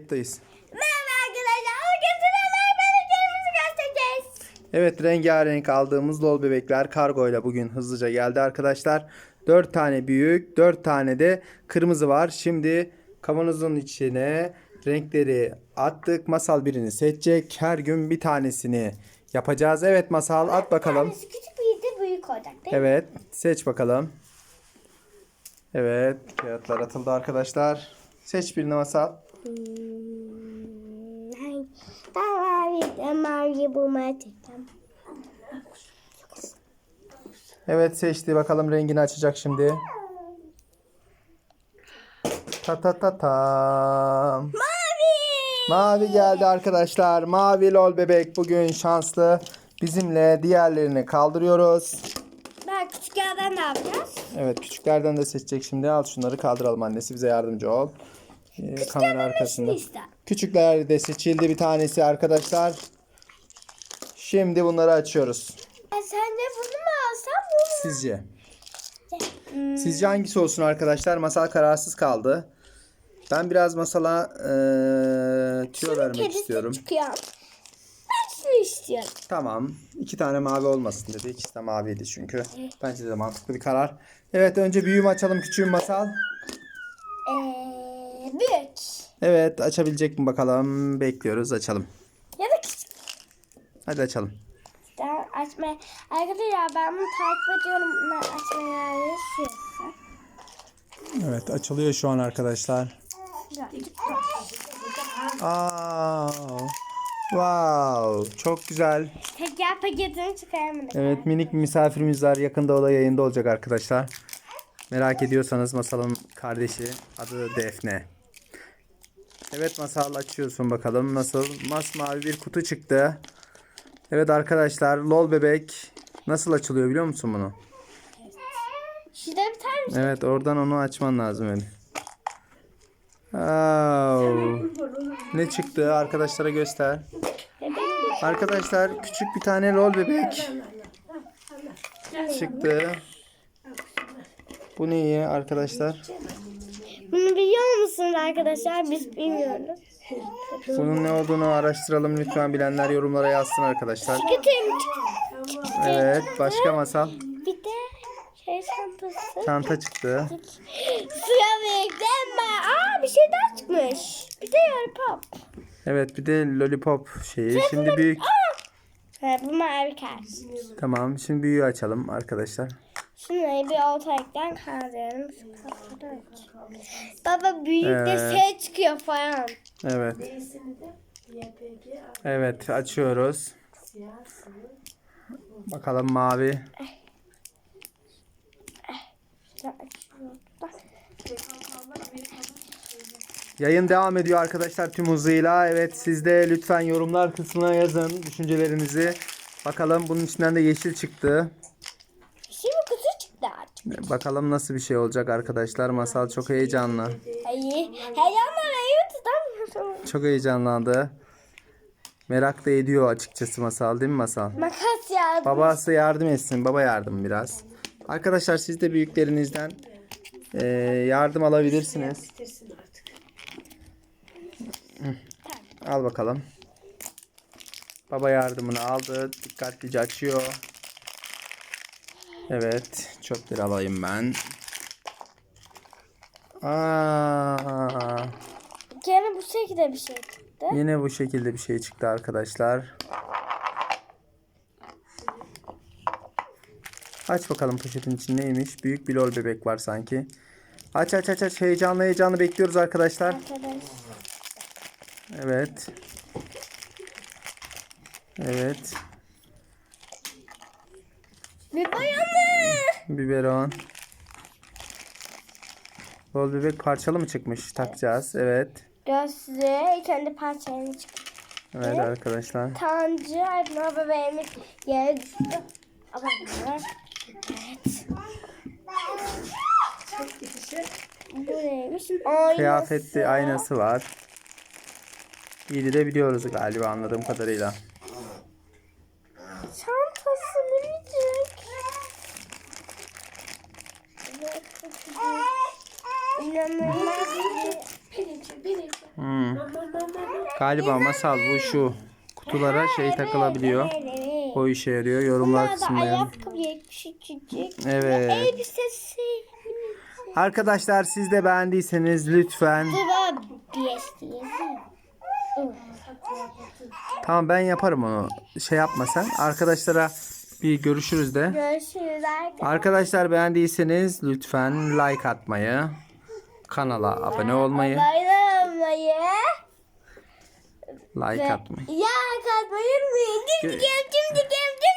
Kayıttayız. Merhaba arkadaşlar. Bugün sizlerle bebeğimizi göstereceğiz. Evet rengarenk aldığımız lol bebekler kargoyla bugün hızlıca geldi arkadaşlar. 4 tane büyük 4 tane de kırmızı var. Şimdi kavanozun içine renkleri attık. Masal birini seçecek. Her gün bir tanesini yapacağız. Evet Masal at bakalım. Tanesi küçük bir de büyük olacak değil mi? Evet seç bakalım. Evet kağıtlar atıldı arkadaşlar. Seç birini Masal. Bulmaya. Evet seçti. Bakalım rengini açacak şimdi. Ta ta ta tam. Mavi. Mavi geldi arkadaşlar. Mavi lol bebek bugün şanslı. Bizimle diğerlerini kaldırıyoruz. Ben küçüklerden ne yapacağız? Evet küçüklerden de seçecek şimdi. Al şunları kaldıralım annesi bize yardımcı ol. Ee, kamera arkasında. İşte. Küçükler de seçildi bir tanesi arkadaşlar. Şimdi bunları açıyoruz. E, sen de bunu mu alsam bunu Sizce? Hmm. Sizce hangisi olsun arkadaşlar? Masal kararsız kaldı. Ben biraz masala eee tüyo vermek Kedisi istiyorum. çıkıyor. Ben şunu istiyorum. Tamam. İki tane mavi olmasın dedi. İkisi de maviydi çünkü. Bence de mantıklı bir karar. Evet önce büyüğümü açalım küçüğüm masal. Ee, büyük. Evet açabilecek mi bakalım. Bekliyoruz açalım. Ya da küçük. Hadi açalım. Ben açma. Arkadaşlar ben bunu takip ediyorum. Bunlar açmaya yaşıyorsa. Evet açılıyor şu an arkadaşlar. Aa, wow, çok güzel. Teker paketini çıkaramadık. Evet minik bir misafirimiz var. Yakında o da yayında olacak arkadaşlar. Merak ediyorsanız Masal'ın kardeşi adı Defne. Evet Masal açıyorsun bakalım nasıl. Masmavi bir kutu çıktı. Evet arkadaşlar lol bebek nasıl açılıyor biliyor musun bunu? Şurada bir tane mi? Evet oradan onu açman lazım öyle. Wow. Ne çıktı arkadaşlara göster. Arkadaşlar küçük bir tane lol bebek çıktı. Bu ne iyi arkadaşlar? Bunu biliyor musunuz arkadaşlar? Biz bilmiyoruz. Bunun ne olduğunu araştıralım lütfen bilenler yorumlara yazsın arkadaşlar. Evet başka masal. Bir de şey çantası. Çanta çıktı. Suya bekleme. Aa bir şey daha çıkmış. Bir de yarpap. Evet bir de lollipop şeyi. Şimdi büyük. Ha, bu mavi kart. Tamam şimdi büyüğü açalım arkadaşlar. Şunları bir ortalıktan kaldıralım. Şu. Baba büyük de Evet. şey çıkıyor falan. Evet. Evet açıyoruz. Bakalım mavi. Yayın devam ediyor arkadaşlar tüm hızıyla. Evet siz de lütfen yorumlar kısmına yazın düşüncelerinizi. Bakalım bunun içinden de yeşil çıktı. Şimdi kutu çıktı artık. Bakalım nasıl bir şey olacak arkadaşlar. Masal çok heyecanlı. Çok heyecanlandı. Merak da ediyor açıkçası Masal değil mi Masal? Makas yardım. Babası yardım etsin. Baba yardım biraz. Arkadaşlar siz de büyüklerinizden eee, yardım alabilirsiniz. Al bakalım. Baba yardımını aldı. Dikkatlice açıyor. Evet. Çöpleri alayım ben. Aa, Gene bu şekilde bir şey çıktı. yine bu şekilde bir şey çıktı arkadaşlar. Aç bakalım poşetin içinde neymiş. Büyük bir lol bebek var sanki. Aç aç aç aç. Heyecanlı heyecanlı bekliyoruz arkadaşlar. Arkadaş. Evet. Evet. Bayanı. Biberon. Lol bebek parçalı mı çıkmış? Takacağız. Evet. Gözlüğü kendi parçalarını çıktı. Evet arkadaşlar. Tancı Aypınar bebeğimiz düştü. Abanlar. Evet. Bu neymiş? Aynası. Kıyafetli aynası var. İyi de biliyoruz galiba anladığım kadarıyla. Çantası minicik. Evet, çok güzel. İnanılmaz. Hmm. Galiba masal bu şu kutulara şey takılabiliyor. O işe yarıyor. Yorumlar Bunlar da kısmına yazın. ayakkabı küçücük. Evet. Elbisesi. Arkadaşlar siz de beğendiyseniz lütfen. Tamam ben yaparım onu. Şey yapma sen. Arkadaşlara bir görüşürüz de. Görüşürüz arkadaşlar. Arkadaşlar beğendiyseniz lütfen like atmayı, kanala abone olmayı, Bayramlayı. like atmayı. Ya kalkmayı unutmayın. Gö- Cim cim cim cim cim